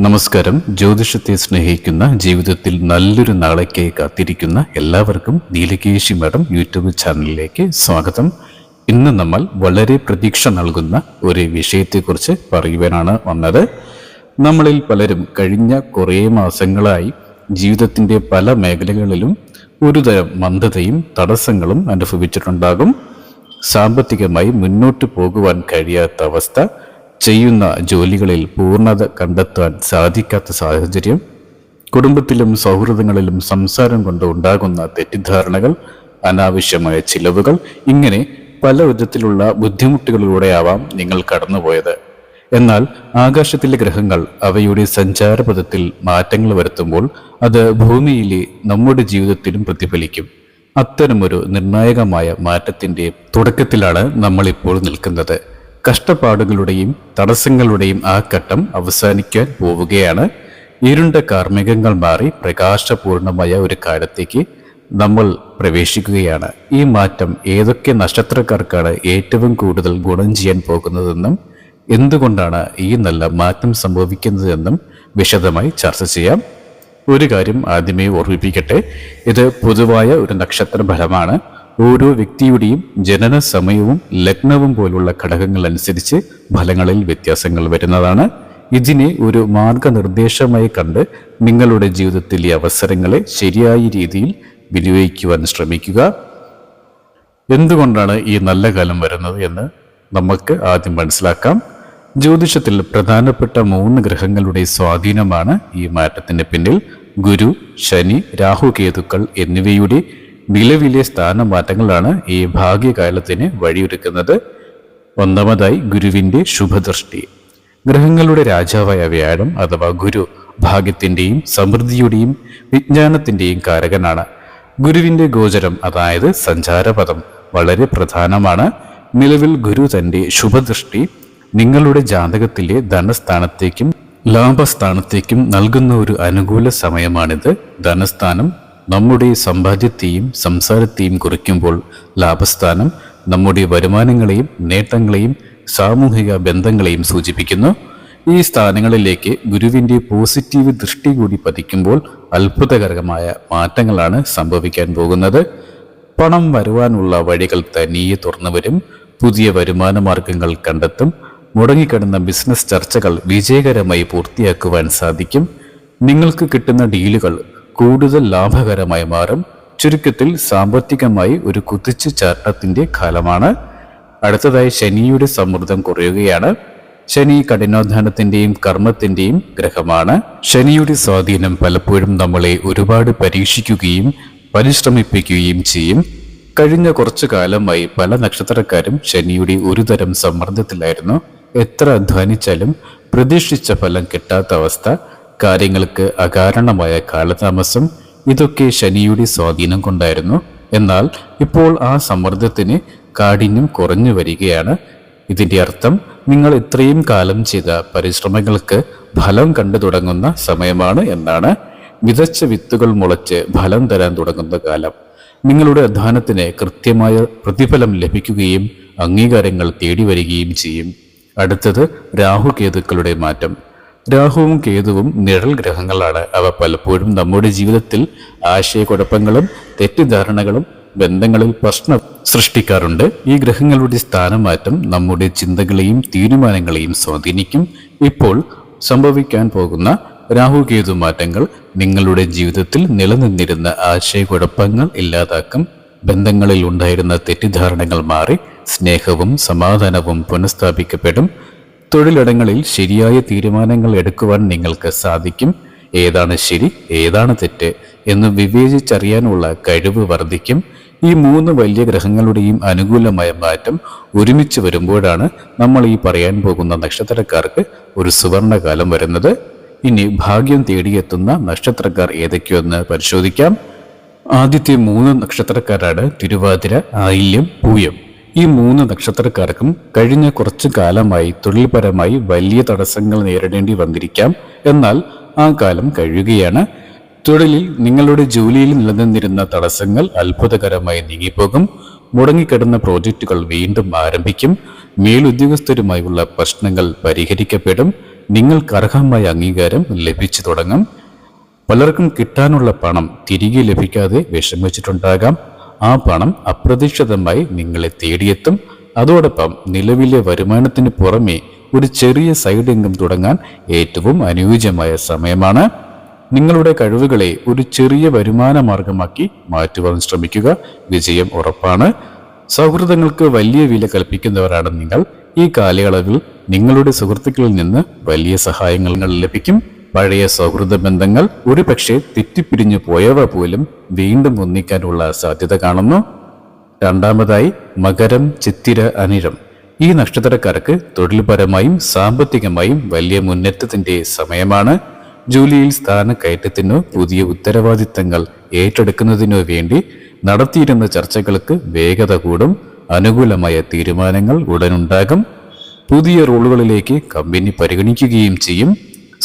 നമസ്കാരം. ജ്യോതിഷത്തെ സ്നേഹിക്കുന്ന ജീവിതത്തിൽ നല്ലൊരു നാളേക്ക് കാത്തിരിക്കുന്ന എല്ലാവർക്കും നീലകേശി മാഡം യൂട്യൂബ് ചാനലിലേക്ക് സ്വാഗതം. ഇന്ന് നമ്മൾ വളരെ പ്രതീക്ഷ നൽകുന്ന ഒരു വിഷയത്തെക്കുറിച്ച് പറയുവാനാണ് വന്നത്. നമ്മളിൽ പലരും കഴിഞ്ഞ കുറേ മാസങ്ങളായി ജീവിതത്തിന്റെ പല മേഖലകളിലും ഒരുതരം മന്ദതയും തടസ്സങ്ങളും അനുഭവിച്ചിട്ടുണ്ടാകും. സാമ്പത്തികമായി മുന്നോട്ട് പോകുവാൻ കഴിയാത്ത അവസ്ഥ ചെയ്യുന്ന ജോലികളിൽ പൂർണത കണ്ടെത്താൻ സാധിക്കാത്ത സാഹചര്യം കുടുംബത്തിലും സൗഹൃദങ്ങളിലും സംസാരം കൊണ്ട് ഉണ്ടാകുന്ന തെറ്റിദ്ധാരണകൾ അനാവശ്യമായ ചിലവുകൾ ഇങ്ങനെ പല വിധത്തിലുള്ള ബുദ്ധിമുട്ടുകളിലൂടെയാവാം നിങ്ങൾ കടന്നുപോയത്. എന്നാൽ ആകാശത്തിലെ ഗ്രഹങ്ങൾ അവയുടെ സഞ്ചാരപഥത്തിൽ മാറ്റങ്ങൾ വരുത്തുമ്പോൾ അത് ഭൂമിയിലെ നമ്മുടെ ജീവിതത്തിലും പ്രതിഫലിക്കും. അത്തരമൊരു നിർണായകമായ മാറ്റത്തിന്റെ തുടക്കത്തിലാണ് നമ്മളിപ്പോൾ നിൽക്കുന്നത്. കഷ്ടപ്പാടുകളുടെയും തടസ്സങ്ങളുടെയും ആ ഘട്ടം അവസാനിക്കാൻ പോവുകയാണ്. ഇരുണ്ട കാർമ്മികങ്ങൾ മാറി പ്രകാശപൂർണമായ ഒരു കാലത്തേക്ക് നമ്മൾ പ്രവേശിക്കുകയാണ്. ഈ മാറ്റം ഏതൊക്കെ നക്ഷത്രക്കാർക്കാണ് ഏറ്റവും കൂടുതൽ ഗുണം ചെയ്യാൻ പോകുന്നതെന്നും എന്തുകൊണ്ടാണ് ഈ നല്ല മാറ്റം സംഭവിക്കുന്നതെന്നും വിശദമായി ചർച്ച ചെയ്യാം. ഒരു കാര്യം ആദ്യമേ ഓർമ്മിപ്പിക്കട്ടെ. ഇത് പൊതുവായ ഒരു നക്ഷത്ര ഫലമാണ് ഓരോ വ്യക്തിയുടെയും ജനന സമയവും ലഗ്നവും പോലുള്ള ഘടകങ്ങൾ അനുസരിച്ച് ഫലങ്ങളിൽ വ്യത്യാസങ്ങൾ വരുന്നതാണ്. ഇതിനെ ഒരു മാർഗനിർദ്ദേശമായി കണ്ട് നിങ്ങളുടെ ജീവിതത്തിലെ അവസരങ്ങളെ ശരിയായ രീതിയിൽ വിനിയോഗിക്കുവാൻ ശ്രമിക്കുക. എന്തുകൊണ്ടാണ് ഈ നല്ല കാലം വരുന്നത് എന്ന് നമുക്ക് ആദ്യം മനസ്സിലാക്കാം. ജ്യോതിഷത്തിൽ പ്രധാനപ്പെട്ട മൂന്ന് ഗ്രഹങ്ങളുടെ സ്വാധീനമാണ് ഈ മാറ്റത്തിന് പിന്നിൽ. ഗുരു ശനി രാഹുകേതുക്കൾ എന്നിവയുടെ നിലവിലെ സ്ഥാനമാറ്റങ്ങളാണ് ഈ ഭാഗ്യകാലത്തിന് വഴിയൊരുക്കുന്നത്. ഒന്നാമതായി ഗുരുവിന്റെ ശുഭദൃഷ്ടി. ഗ്രഹങ്ങളുടെ രാജാവായ വ്യാഴം അഥവാ ഗുരു ഭാഗ്യത്തിന്റെയും സമൃദ്ധിയുടെയും വിജ്ഞാനത്തിന്റെയും കാരകനാണ്. ഗുരുവിന്റെ ഗോചരം അതായത് സഞ്ചാരപഥം വളരെ പ്രധാനമാണ്. നിലവിൽ ഗുരു തന്റെ ശുഭദൃഷ്ടി നിങ്ങളുടെ ജാതകത്തിലെ ധനസ്ഥാനത്തേക്കും ലാഭസ്ഥാനത്തേക്കും നൽകുന്ന ഒരു അനുകൂല സമയമാണിത്. ധനസ്ഥാനം നമ്മുടെ സമ്പാദ്യത്തെയും സംസാരത്തെയും കുറിക്കുമ്പോൾ ലാഭസ്ഥാനം നമ്മുടെ വരുമാനങ്ങളെയും നേട്ടങ്ങളെയും സാമൂഹിക ബന്ധങ്ങളെയും സൂചിപ്പിക്കുന്നു. ഈ സ്ഥാനങ്ങളിലേക്ക് ഗുരുവിന്റെ പോസിറ്റീവ് ദൃഷ്ടി കൂടി പതിക്കുമ്പോൾ അത്ഭുതകരമായ മാറ്റങ്ങളാണ് സംഭവിക്കാൻ പോകുന്നത്. പണം വരുവാനുള്ള വഴികൾ തനിയെ തുറന്നു വരും. പുതിയ വരുമാന മാർഗങ്ങൾ കണ്ടെത്തും. മുടങ്ങിക്കിടന്ന ബിസിനസ് ചർച്ചകൾ വിജയകരമായി പൂർത്തിയാക്കുവാൻ സാധിക്കും. നിങ്ങൾക്ക് കിട്ടുന്ന ഡീലുകൾ കൂടുതൽ ലാഭകരമായി മാറും. ചുരുക്കത്തിൽ സാമ്പത്തികമായി ഒരു കുതിച്ചു ചാട്ടത്തിന്റെ കാലമാണ്. അടുത്തതായി ശനിയുടെ സമ്മർദ്ദം കുറയുകയാണ്. ശനി കഠിനാധ്വാനത്തിന്റെയും കർമ്മത്തിന്റെയും ഗ്രഹമാണ്. ശനിയുടെ സ്വാധീനം പലപ്പോഴും നമ്മളെ ഒരുപാട് പരീക്ഷിക്കുകയും പരിശ്രമിപ്പിക്കുകയും ചെയ്യും. കഴിഞ്ഞ കുറച്ചു കാലമായി പല നക്ഷത്രക്കാരും ശനിയുടെ ഒരുതരം സമ്മർദ്ദത്തിലായിരുന്നു. എത്ര അധ്വാനിച്ചാലും പ്രതീക്ഷിച്ച ഫലം കിട്ടാത്ത അവസ്ഥ. കാര്യങ്ങൾക്ക് അകാരണമായ കാലതാമസം ഇതൊക്കെ ശനിയുടെ സ്വാധീനം കൊണ്ടായിരുന്നു. എന്നാൽ ഇപ്പോൾ ആ സമ്മർദ്ദത്തിന് കാഠിന്യം കുറഞ്ഞു വരികയാണ്. ഇതിന്റെ അർത്ഥം നിങ്ങൾ ഇത്രയും കാലം ചെയ്ത പരിശ്രമങ്ങൾക്ക് ഫലം കണ്ടു തുടങ്ങുന്ന സമയമാണ് എന്നാണ്. വിതച്ച വിത്തുകൾ മുളച്ച് ഫലം തരാൻ തുടങ്ങുന്ന കാലം. നിങ്ങളുടെ അധ്വാനത്തിന് കൃത്യമായ പ്രതിഫലം ലഭിക്കുകയും അംഗീകാരങ്ങൾ തേടി വരികയും ചെയ്യും. അടുത്തത് രാഹുകേതുക്കളുടെ മാറ്റം. രാഹുവും കേതുവും നിഴൽ ഗ്രഹങ്ങളാണ്. അവ പലപ്പോഴും നമ്മുടെ ജീവിതത്തിൽ ആശയക്കുഴപ്പങ്ങളും തെറ്റിദ്ധാരണകളും ബന്ധങ്ങളിൽ പ്രശ്നം സൃഷ്ടിക്കാറുണ്ട്. ഈ ഗ്രഹങ്ങളുടെ സ്ഥാനമാറ്റം നമ്മുടെ ചിന്തകളെയും തീരുമാനങ്ങളെയും സ്വാധീനിക്കും. ഇപ്പോൾ സംഭവിക്കാൻ പോകുന്ന രാഹുകേതു മാറ്റങ്ങൾ നിങ്ങളുടെ ജീവിതത്തിൽ നിലനിന്നിരുന്ന ആശയക്കുഴപ്പങ്ങൾ ഇല്ലാതാക്കും. ബന്ധങ്ങളിൽ ഉണ്ടായിരുന്ന തെറ്റിദ്ധാരണകൾ മാറി സ്നേഹവും സമാധാനവും പുനഃസ്ഥാപിക്കപ്പെടും. തൊഴിലിടങ്ങളിൽ ശരിയായ തീരുമാനങ്ങൾ എടുക്കുവാൻ നിങ്ങൾക്ക് സാധിക്കും. ഏതാണ് ശരി ഏതാണ് തെറ്റ് എന്ന് വിവേചിച്ചറിയാനുള്ള കഴിവ് വർദ്ധിക്കും. ഈ മൂന്ന് വലിയ ഗ്രഹങ്ങളുടെയും അനുകൂലമായ മാറ്റം ഒരുമിച്ച് വരുമ്പോഴാണ് നമ്മൾ ഈ പറയാൻ പോകുന്ന നക്ഷത്രക്കാർക്ക് ഒരു സുവർണകാലം വരുന്നത്. ഇനി ഭാഗ്യം തേടിയെത്തുന്ന നക്ഷത്രക്കാർ ഏതൊക്കെയെന്ന് പരിശോധിക്കാം. ആദ്യത്തെ മൂന്ന് നക്ഷത്രക്കാരാണ് തിരുവാതിര ആയില്യം പൂയം. ഈ മൂന്ന് നക്ഷത്രക്കാർക്കും കഴിഞ്ഞ കുറച്ചു കാലമായി തൊഴിൽപരമായി വലിയ തടസ്സങ്ങൾ നേരിടേണ്ടി വന്നിരിക്കാം. എന്നാൽ ആ കാലം കഴിയുകയാണ്. തൊഴിലിൽ നിങ്ങളുടെ ജോലിയിൽ നിലനിന്നിരുന്ന തടസ്സങ്ങൾ അത്ഭുതകരമായി നീങ്ങിപ്പോകും. മുടങ്ങിക്കിടന്ന പ്രോജക്റ്റുകൾ വീണ്ടും ആരംഭിക്കും. മേലുദ്യോഗസ്ഥരുമായുള്ള പ്രശ്നങ്ങൾ പരിഹരിക്കപ്പെടും. നിങ്ങൾക്ക് അർഹമായ അംഗീകാരം ലഭിച്ചു തുടങ്ങും. പലർക്കും കിട്ടാനുള്ള പണം തിരികെ ലഭിക്കാതെ വിഷമിച്ചിട്ടുണ്ടാകാം. ആ പണം അപ്രതീക്ഷിതമായി നിങ്ങളെ തേടിയെത്തും. അതോടൊപ്പം നിലവിലെ വരുമാനത്തിന് പുറമേ ഒരു ചെറിയ സൈഡ് ഇൻകം തുടങ്ങാൻ ഏറ്റവും അനുയോജ്യമായ സമയമാണ്. നിങ്ങളുടെ കഴിവുകളെ ഒരു ചെറിയ വരുമാന മാർഗമാക്കി മാറ്റുവാൻ ശ്രമിക്കുക വിജയം ഉറപ്പാണ്. സൗഹൃദങ്ങൾക്ക് വലിയ വില കൽപ്പിക്കുന്നവരാണ് നിങ്ങൾ. ഈ കാലയളവിൽ നിങ്ങളുടെ സുഹൃത്തുക്കളിൽ നിന്ന് വലിയ സഹായങ്ങൾ ലഭിക്കും. പഴയ സൗഹൃദ ബന്ധങ്ങൾ ഒരുപക്ഷെ തെറ്റിപ്പിരിഞ്ഞു പോയവ പോലും വീണ്ടും ഒന്നിക്കാനുള്ള സാധ്യത കാണുന്നു. രണ്ടാമതായി മകരം ചിത്തിര അനിഴം. ഈ നക്ഷത്രക്കാർക്ക് തൊഴിൽപരമായും സാമ്പത്തികമായും വലിയ മുന്നേറ്റത്തിന്റെ സമയമാണ്. ജോലിയിൽ സ്ഥാനക്കയറ്റത്തിനോ പുതിയ ഉത്തരവാദിത്തങ്ങൾ ഏറ്റെടുക്കുന്നതിനോ വേണ്ടി നടത്തിയിരുന്ന ചർച്ചകൾക്ക് വേഗത കൂടും. അനുകൂലമായ തീരുമാനങ്ങൾ ഉടനുണ്ടാകും. പുതിയ റോളുകളിലേക്ക് കമ്പനി പരിഗണിക്കുകയും ചെയ്യും.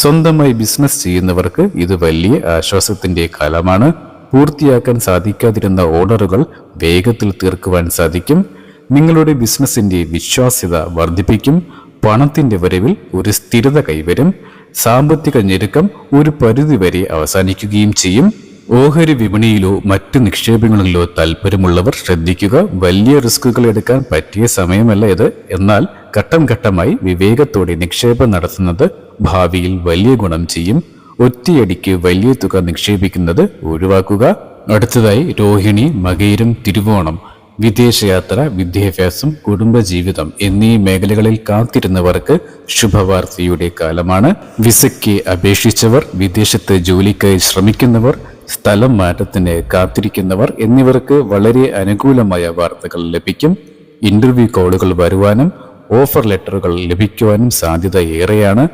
സ്വന്തമായി ബിസിനസ് ചെയ്യുന്നവർക്ക് ഇത് വലിയ ആശ്വാസത്തിന്റെ കാലമാണ്. പൂർത്തിയാക്കാൻ സാധിക്കാതിരുന്ന ഓർഡറുകൾ വേഗത്തിൽ തീർക്കുവാൻ സാധിക്കും. നിങ്ങളുടെ ബിസിനസിന്റെ വിശ്വാസ്യത വർദ്ധിപ്പിക്കും. പണത്തിന്റെ വരവിൽ ഒരു സ്ഥിരത കൈവരും. സാമ്പത്തിക ഞെരുക്കം ഒരു പരിധിവരെ അവസാനിക്കുകയും ചെയ്യും. ഓഹരി വിപണിയിലോ മറ്റ് നിക്ഷേപങ്ങളിലോ താല്പര്യമുള്ളവർ ശ്രദ്ധിക്കുക. വലിയ റിസ്കുകൾ എടുക്കാൻ പറ്റിയ സമയമല്ല ഇത്. എന്നാൽ ഘട്ടം ഘട്ടമായി വിവേകത്തോടെ നിക്ഷേപം നടത്തുന്നത് ഭാവിയിൽ വലിയ ഗുണം ചെയ്യും. ഒറ്റയടിക്ക് വലിയ തുക നിക്ഷേപിക്കുന്നത് ഒഴിവാക്കുക. അടുത്തതായി രോഹിണി മകയിരും തിരുവോണം വിദേശയാത്ര വിദ്യാഭ്യാസം കുടുംബജീവിതം എന്നീ മേഖലകളിൽ കാത്തിരുന്നവർക്ക് ശുഭവാർത്തയുടെ കാലമാണ്. വിസയ്ക്ക് അപേക്ഷിച്ചവർ വിദേശത്ത് ജോലിക്കായി ശ്രമിക്കുന്നവർ സ്ഥലം മാറ്റത്തിന് കാത്തിരിക്കുന്നവർ എന്നിവർക്ക് വളരെ അനുകൂലമായ വാർത്തകൾ ലഭിക്കും. ഇന്റർവ്യൂ കോളുകൾ വരുവാനും ഓഫർ ലെറ്ററുകൾ ലഭിക്കുവാനും സാധ്യത ഏറെയാണ്.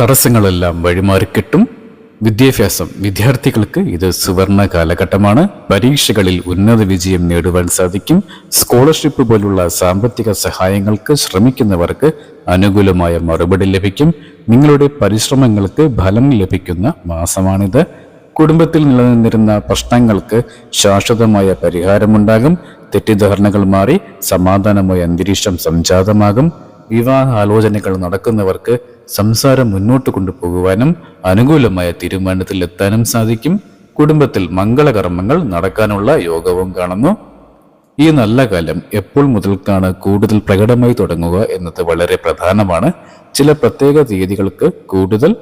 തടസ്സങ്ങളെല്ലാം വഴിമാറിക്കിട്ടും വിദ്യാഭ്യാസം വിദ്യാർത്ഥികൾക്ക് ഇത് സുവർണ കാലഘട്ടമാണ്. പരീക്ഷകളിൽ ഉന്നത വിജയം നേടുവാൻ സാധിക്കും. സ്കോളർഷിപ്പ് പോലുള്ള സാമ്പത്തിക സഹായങ്ങൾക്ക് ശ്രമിക്കുന്നവർക്ക് അനുകൂലമായ മറുപടി ലഭിക്കും. നിങ്ങളുടെ പരിശ്രമങ്ങൾക്ക് ഫലം ലഭിക്കുന്ന മാസമാണിത്. കുടുംബത്തിൽ നിലനിന്നിരുന്ന പ്രശ്നങ്ങൾക്ക് ശാശ്വതമായ പരിഹാരമുണ്ടാകും. തെറ്റിദ്ധാരണകൾ മാറി സമാധാനമായ അന്തരീക്ഷം സംജാതമാകും. വിവാഹ ആലോചനകൾ നടക്കുന്നവർക്ക് സംസാരം മുന്നോട്ട് കൊണ്ടുപോകുവാനും അനുകൂലമായ തീരുമാനത്തിൽ എത്താനും സാധിക്കും. കുടുംബത്തിൽ മംഗളകർമ്മങ്ങൾ നടക്കാനുള്ള യോഗവും കാണുന്നു. ഈ നല്ല കാലം എപ്പോൾ മുതൽക്കാണ് കൂടുതൽ പ്രകടമായി തുടങ്ങുക എന്നത് വളരെ പ്രധാനമാണ്. ചില പ്രത്യേക തീയതികൾക്ക് കൂടുതൽ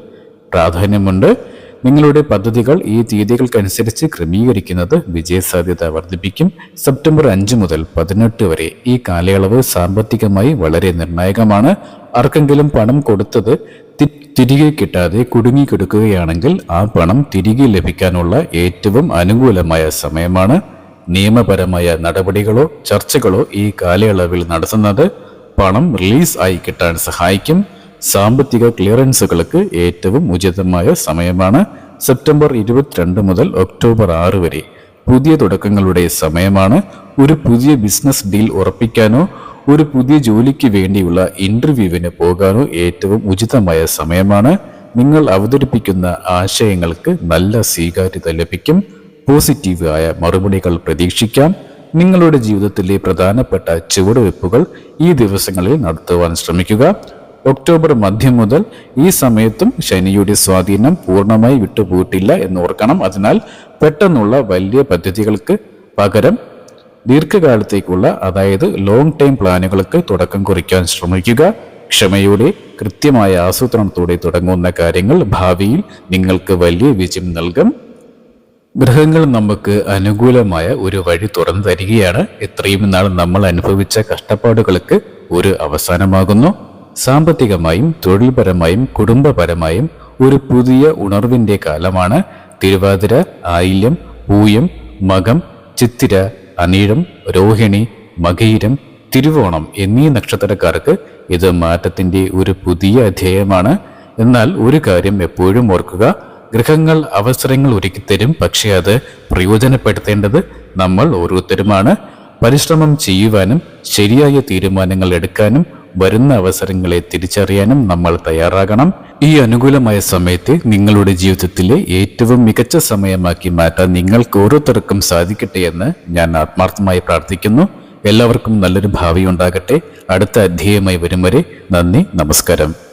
പ്രാധാന്യമുണ്ട്. നിങ്ങളുടെ പദ്ധതികൾ ഈ തീയതികൾക്കനുസരിച്ച് ക്രമീകരിക്കുന്നത് വിജയസാധ്യത വർദ്ധിപ്പിക്കും. സെപ്റ്റംബർ അഞ്ച് മുതൽ പതിനെട്ട് വരെ ഈ കാലയളവ് സാമ്പത്തികമായി വളരെ നിർണായകമാണ്. ആർക്കെങ്കിലും പണം കൊടുത്തത് തിരികെ കിട്ടാതെ കുടുങ്ങിക്കിടക്കുകയാണെങ്കിൽ ആ പണം തിരികെ ലഭിക്കാനുള്ള ഏറ്റവും അനുകൂലമായ സമയമാണ്. നിയമപരമായ നടപടികളോ ചർച്ചകളോ ഈ കാലയളവിൽ നടത്തുന്നത് പണം റിലീസ് ആയി കിട്ടാൻ സഹായിക്കും. സാമ്പത്തിക ക്ലിയറൻസുകൾക്ക് ഏറ്റവും ഉചിതമായ സമയമാണ് സെപ്റ്റംബർ ഇരുപത്തിരണ്ട് മുതൽ ഒക്ടോബർ ആറ് വരെ. പുതിയ തുടക്കങ്ങളുടെ സമയമാണ്. ഒരു പുതിയ ബിസിനസ് ഡീൽ ഉറപ്പിക്കാനോ ഒരു പുതിയ ജോലിക്ക് വേണ്ടിയുള്ള ഇന്റർവ്യൂവിന് പോകാനോ ഏറ്റവും ഉചിതമായ സമയമാണ്. നിങ്ങൾ അവതരിപ്പിക്കുന്ന ആശയങ്ങൾക്ക് നല്ല സ്വീകാര്യത ലഭിക്കും. പോസിറ്റീവായ മറുപടികൾ പ്രതീക്ഷിക്കാം. നിങ്ങളുടെ ജീവിതത്തിലെ പ്രധാനപ്പെട്ട ചുവടുവെപ്പുകൾ ഈ ദിവസങ്ങളിൽ നടത്തുവാൻ ശ്രമിക്കുക. ഒക്ടോബർ മധ്യം മുതൽ ഈ സമയത്തും ശനിയുടെ സ്വാധീനം പൂർണമായി വിട്ടുപോയിട്ടില്ല എന്ന് ഓർക്കണം. അതിനാൽ പെട്ടെന്നുള്ള വലിയ പദ്ധതികൾക്ക് പകരം ദീർഘകാലത്തേക്കുള്ള അതായത് ലോങ് ടൈം പ്ലാനുകൾക്ക് തുടക്കം കുറിക്കാൻ ശ്രമിക്കുക. ക്ഷമയോടെ കൃത്യമായ ആസൂത്രണത്തോടെ തുടങ്ങുന്ന കാര്യങ്ങൾ ഭാവിയിൽ നിങ്ങൾക്ക് വലിയ വിജയം നൽകും. ഗ്രഹങ്ങൾ നമുക്ക് അനുകൂലമായ ഒരു വഴി തുറന്നു തരികയാണ്. ഇത്രയും നാൾ നമ്മൾ അനുഭവിച്ച കഷ്ടപ്പാടുകൾക്ക് ഒരു അവസാനമാകുന്നു. സാമ്പത്തികമായും തൊഴിൽപരമായും കുടുംബപരമായും ഒരു പുതിയ ഉണർവിന്റെ കാലമാണ്. തിരുവാതിര ആയില്യം പൂയം മകം ചിത്തിര അനീഴം രോഹിണി മകയിരം തിരുവോണം എന്നീ നക്ഷത്രക്കാർക്ക് ഇത് മാറ്റത്തിന്റെ ഒരു പുതിയ അധ്യായമാണ്. എന്നാൽ ഒരു കാര്യം എപ്പോഴും ഓർക്കുക ഗ്രഹങ്ങൾ അവസരങ്ങൾ ഒരുക്കിത്തരും പക്ഷേ അത് പ്രയോജനപ്പെടുത്തേണ്ടത് നമ്മൾ ഓരോരുത്തരുമാണ്. പരിശ്രമം ചെയ്യുവാനും ശരിയായ തീരുമാനങ്ങൾ എടുക്കാനും വരുന്ന അവസരങ്ങളെ തിരിച്ചറിയാനും നമ്മൾ തയ്യാറാകണം. ഈ അനുകൂലമായ സമയത്തെ നിങ്ങളുടെ ജീവിതത്തിലെ ഏറ്റവും മികച്ച സമയമാക്കി മാറ്റാൻ നിങ്ങൾക്ക് ഓരോരുത്തർക്കും സാധിക്കട്ടെ എന്ന് ഞാൻ ആത്മാർത്ഥമായി പ്രാർത്ഥിക്കുന്നു. എല്ലാവർക്കും നല്ലൊരു ഭാവി ഉണ്ടാകട്ടെ അടുത്ത അധ്യായമായി വരും വരെ നന്ദി നമസ്കാരം.